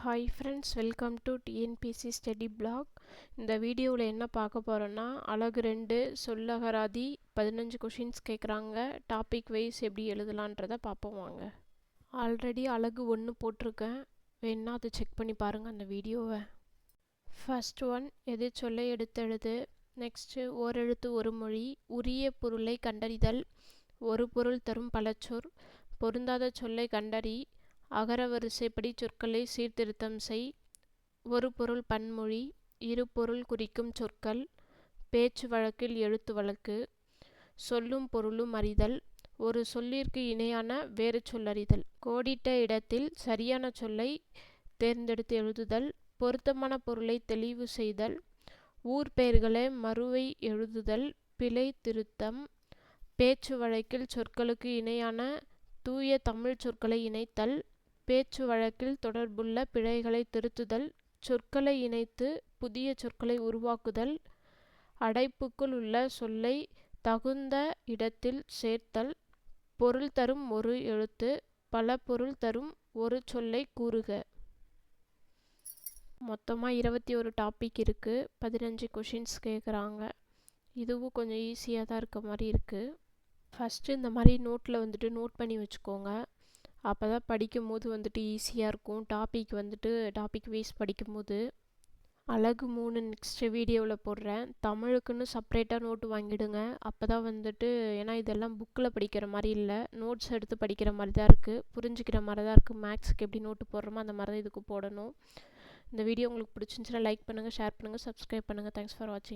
Hi friends welcome to TNPSC study block இந்த வீடியோவில் என்ன பார்க்க போகிறோன்னா அழகு ரெண்டு சொல்லகராதி பதினஞ்சு கொஷின்ஸ் கேட்குறாங்க டாபிக் வைஸ் எப்படி எழுதலான்றதை பார்ப்போம் வாங்க. ஆல்ரெடி அழகு ஒன்று போட்டிருக்கேன். வேணா அதை செக் பண்ணி பாருங்கள் அந்த வீடியோவை. ஃபர்ஸ்ட் ஒன் எது சொல்ல எடுத்தெழுது நெக்ஸ்ட்டு ஓரெழுத்து ஒரு மொழி. உரிய பொருளை கண்டறிதல். ஒரு பொருள் தரும் பலச்சொற். பொருந்தாத சொல்லை கண்டறி. அகரவரிசைப்படி சொற்களை சீர்திருத்தம் செய். ஒரு பொருள் பன்மொழி இரு பொருள் குறிக்கும் சொற்கள். பேச்சு வழக்கில் எழுத்து வழக்கு. சொல்லும் பொருளும் அறிதல். ஒரு சொல்லிற்கு இணையான வேறு சொல்லறிதல். கோடிட்ட இடத்தில் சரியான சொல்லை தேர்ந்தெடுத்து எழுதுதல். பொருத்தமான பொருளை தெளிவு செய்தல். ஊர் பெயர்களை மறுவை எழுதுதல். பிழை திருத்தம். பேச்சு வழக்கில் சொற்களுக்கு இணையான தூய தமிழ் சொற்களை இணைத்தல். பேச்சு வழக்கில் தொடர்புள்ள பிழைகளை திருத்துதல் சொற்களை இணைத்து புதிய சொற்களை உருவாக்குதல் அடைப்புக்குள் உள்ள சொல்லை தகுந்த இடத்தில் சேர்த்தல் பொருள் தரும் ஒரு எழுத்து பல பொருள் தரும் ஒரு சொல்லை கூறுக. மொத்தமாக இருபத்தி ஒரு டாபிக் இருக்குது பதினஞ்சு கொஷின்ஸ் கேட்குறாங்க இதுவும் கொஞ்சம் ஈஸியாக தான் இருக்க மாதிரி இருக்குது ஃபஸ்ட்டு இந்த மாதிரி நோட்டில் வந்துட்டு நோட் பண்ணி வச்சுக்கோங்க. அப்போ தான் படிக்கும் போது வந்துட்டு ஈஸியாக இருக்கும். டாபிக் வந்துட்டு டாபிக் வைஸ் படிக்கும் போது அழகு மூணு நெக்ஸ்ட் வீடியோவில் போடுறேன். தமிழுக்குன்னு செப்ரேட்டாக நோட்டு வாங்கிடுங்க. அப்போ தான் வந்துட்டு ஏன்னா இதெல்லாம் புக்கில் படிக்கிற மாதிரி இல்லை. நோட்ஸ் எடுத்து படிக்கிற மாதிரி தான் இருக்குது புரிஞ்சுக்கிற மாதிரி தான் இருக்குது மேக்ஸுக்கு எப்படி நோட்டு போடுறோமோ அந்த மாதிரி தான் இதுக்கு போடணும். இந்த வீடியோ உங்களுக்கு பிடிச்சிருந்துச்சுன்னா லைக் பண்ணுங்கள் ஷேர் பண்ணுங்கள் சப்ஸ்கிரைப் பண்ணுங்கள் தேங்க்ஸ் ஃபார் வாட்சிங்